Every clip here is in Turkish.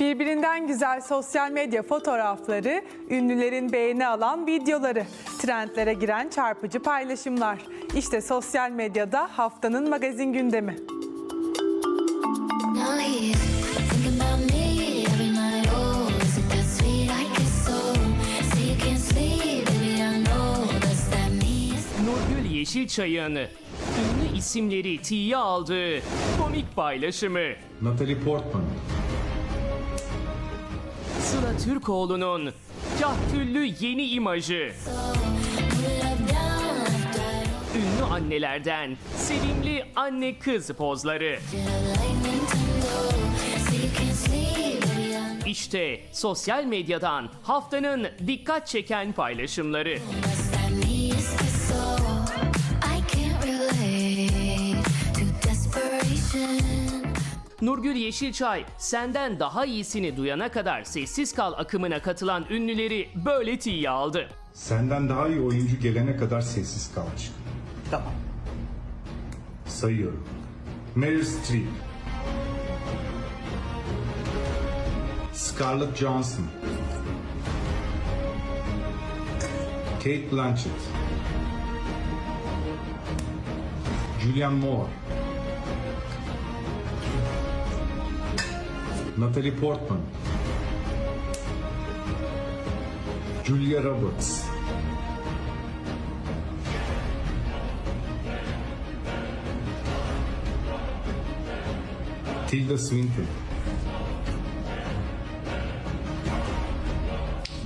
Birbirinden güzel sosyal medya fotoğrafları, ünlülerin beğeni alan videoları, trendlere giren çarpıcı paylaşımlar. İşte sosyal medyada haftanın magazin gündemi. Nurgül Yeşilçay'ın ünlü isimleri tiye aldığı komik paylaşımı. Natalie Portman, Sıla Türkoğlu'nun kahküllü yeni imajı. Ünlü annelerden sevimli anne kız pozları. İşte sosyal medyadan haftanın dikkat çeken paylaşımları. Nurgül Yeşilçay senden daha iyisini duyana kadar sessiz kal akımına katılan ünlüleri böyle tiye aldı. senden daha iyi oyuncu gelene kadar sessiz kal aşkım. Tamam. Sayıyorum. Meryl Streep, Scarlett Johansson, Kate Blanchett, Julianne Moore, Natalie Portman, Julia Roberts, Tilda Swinton,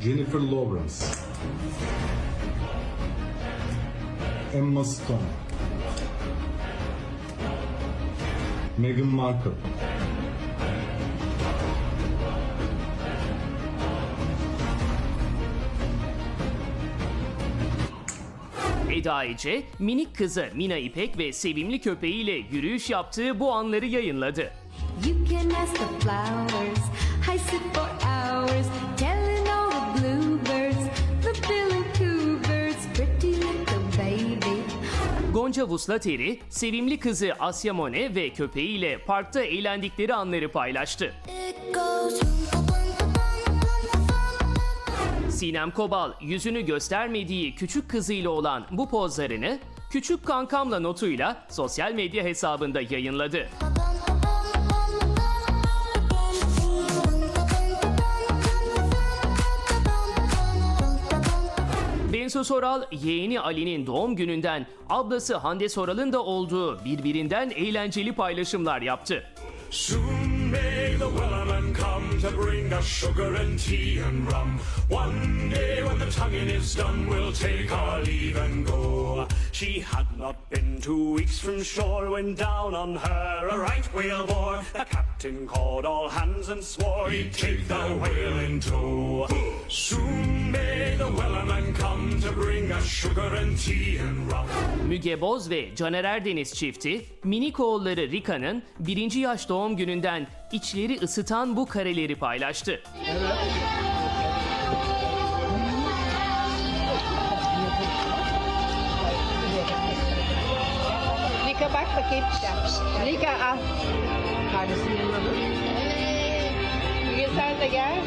Jennifer Lawrence, Emma Stone, Meghan Markle, Eda Ece, minik kızı Mina İpek ve sevimli köpeğiyle yürüyüş yaptığı bu anları yayınladı. You can ask the flowers. I sit for hours telling all the bluebirds, the bill and coo birds, pretty little baby. Gonca Vuslateri, sevimli kızı Asya Mone ve köpeğiyle parkta eğlendikleri anları paylaştı. It goes. Sinem Kobal yüzünü göstermediği küçük kızıyla olan bu pozlarını küçük kankamla notuyla sosyal medya hesabında yayınladı. Bensu Soral, yeğeni Ali'nin doğum gününden ablası Hande Soral'ın da olduğu birbirinden eğlenceli paylaşımlar yaptı. Soon may the come to bring us sugar and tea and rum. One day when the tonguing is done, we'll take our leave and go. She had not been two weeks from shore when down on her a right whale bore. The captain called all hands and swore he'd take the whale in tow. Soon may the wellerman come to bring us sugar and tea and rum. Müge Boz ve Caner Erdeniz çifti, minik oğulları Rika'nın birinci yaş doğum gününden içleri ısıtan bu kareleri paylaştı. Rika bak bakayım. Rika al. Kardeşinin yanına dur. Müge sen de gel.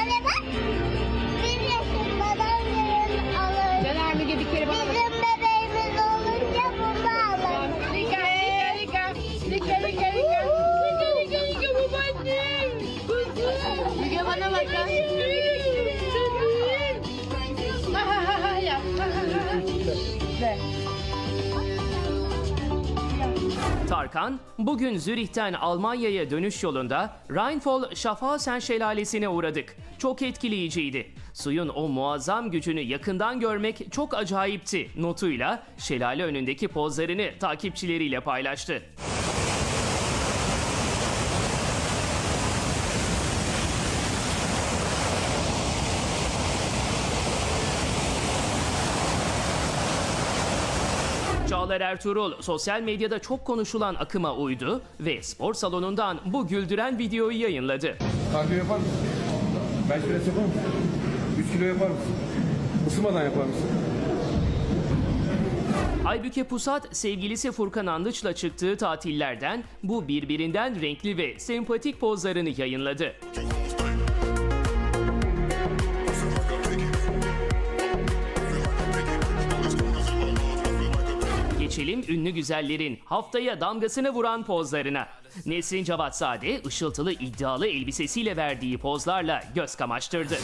Anne bak. Bir yaşındadan yarın alır. Caner Müge bir kere bana bak. Bizim bebeğimiz olunca bunu alır. Rika, Rika, Rika. Rika, Rika, Rika. Rika, Rika, Rika babaannem. Müge bana bak. ha. Ha ha ha Tarkan, bugün Zürih'ten Almanya'ya dönüş yolunda Rheinfall Schaffhausen şelalesine uğradık. Çok etkileyiciydi. Suyun o muazzam gücünü yakından görmek çok acayipti notuyla şelale önündeki pozlarını takipçileriyle paylaştı. Çağlar Ertuğrul sosyal medyada çok konuşulan akıma uydu ve spor salonundan bu güldüren videoyu yayınladı. Kardiyo yapar mısın? Bench press yapar mısın? 3 kilo yapar mısın? Isınmadan yapar mısın? Aybüke Pusat sevgilisi Furkan Andıç'la çıktığı tatillerden bu birbirinden renkli ve sempatik pozlarını yayınladı. Geçelim ünlü güzellerin haftaya damgasını vuran pozlarına. Nesrin Cavatzade ışıltılı iddialı elbisesiyle verdiği pozlarla göz kamaştırdı.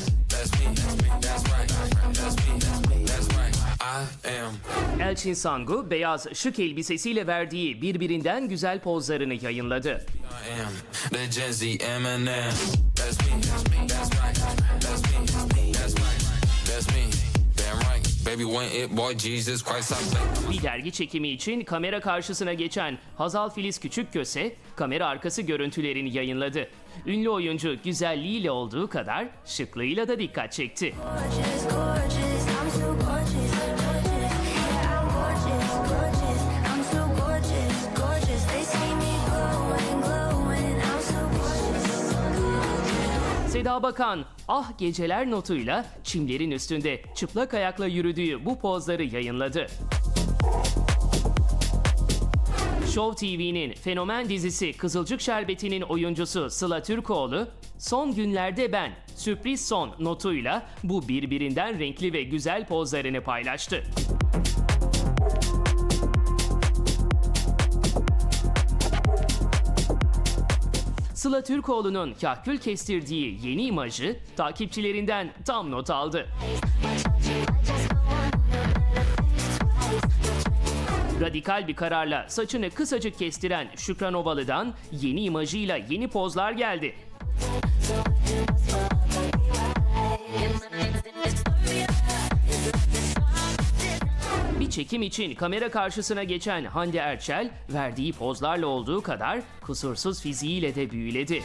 Elçin Sangu beyaz şık elbisesiyle verdiği birbirinden güzel pozlarını yayınladı. Bir dergi çekimi için kamera karşısına geçen Hazal Filiz Küçükköse kamera arkası görüntülerini yayınladı. Ünlü oyuncu güzelliğiyle olduğu kadar şıklığıyla da dikkat çekti. Seda Bakan, ah geceler notuyla çimlerin üstünde çıplak ayakla yürüdüğü bu pozları yayınladı. Show TV'nin fenomen dizisi Kızılcık Şerbeti'nin oyuncusu Sıla Türkoğlu, son günlerde ben, sürpriz son notuyla bu birbirinden renkli ve güzel pozlarını paylaştı. Sıla Türkoğlu'nun kahkül kestirdiği yeni imajı takipçilerinden tam not aldı. Radikal bir kararla saçını kısacık kestiren Şükran Ovalı'dan yeni imajıyla yeni pozlar geldi. Çekim için kamera karşısına geçen Hande Erçel verdiği pozlarla olduğu kadar kusursuz fiziğiyle de büyüledi.